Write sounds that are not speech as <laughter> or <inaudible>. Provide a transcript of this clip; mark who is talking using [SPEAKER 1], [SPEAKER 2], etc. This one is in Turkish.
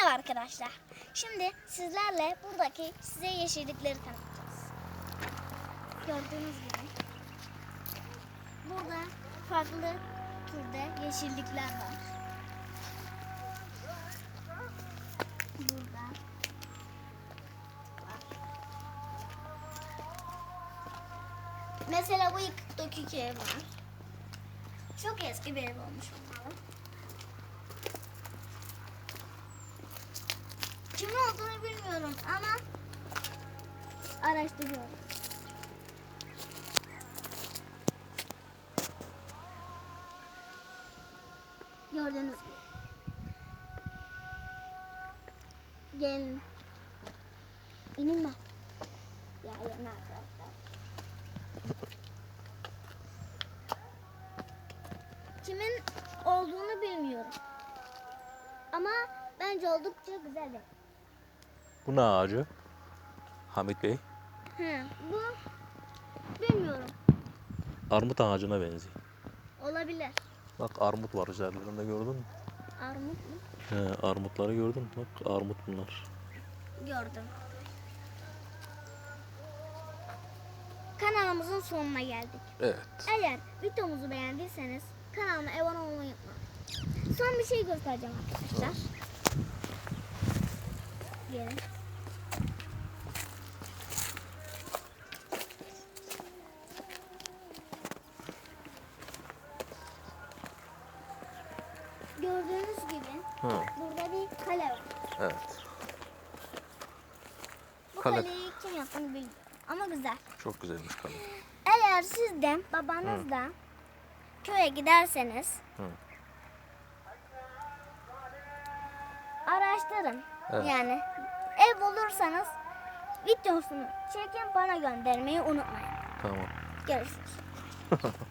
[SPEAKER 1] Merhaba arkadaşlar. Şimdi sizlerle buradaki size yeşillikleri tanıtacağız. Gördüğünüz gibi burada farklı türde yeşillikler var. Burada. Mesela bu yıkıktaki ev var. Çok eski bir ev olmuş bunların. Kimin olduğunu bilmiyorum ama araştırıyorum. Gördüğünüz gibi. Gelin. İnin mi? Ya gelin arkadaşlar. Kimin olduğunu bilmiyorum. Ama bence oldukça güzel.
[SPEAKER 2] Bu ne ağacı? Hamit Bey.
[SPEAKER 1] Hı, bu bilmiyorum.
[SPEAKER 2] Armut ağacına benziyor.
[SPEAKER 1] Olabilir.
[SPEAKER 2] Bak armut var üzerlerinde gördün mü?
[SPEAKER 1] Armut mu?
[SPEAKER 2] He, armutları gördün mü? Bak armut bunlar.
[SPEAKER 1] Gördüm. Kanalımızın sonuna geldik.
[SPEAKER 2] Evet.
[SPEAKER 1] Eğer videomuzu beğendiyseniz kanalıma abone olmayı unutmayın. Son bir şey göstereceğim arkadaşlar. Gördüğünüz gibi
[SPEAKER 2] Hı,
[SPEAKER 1] burada bir kale var.
[SPEAKER 2] evet.
[SPEAKER 1] Bu
[SPEAKER 2] Kale.
[SPEAKER 1] kaleyi kim yaptığını bilmiyorum ama güzel.
[SPEAKER 2] Çok güzelmiş kale.
[SPEAKER 1] Eğer siz de babanız da köye giderseniz
[SPEAKER 2] Hı.
[SPEAKER 1] Araştırın.
[SPEAKER 2] Evet.
[SPEAKER 1] Yani ev bulursanız videosunu çekin bana göndermeyi unutmayın.
[SPEAKER 2] Tamam.
[SPEAKER 1] Görüşürüz. <laughs>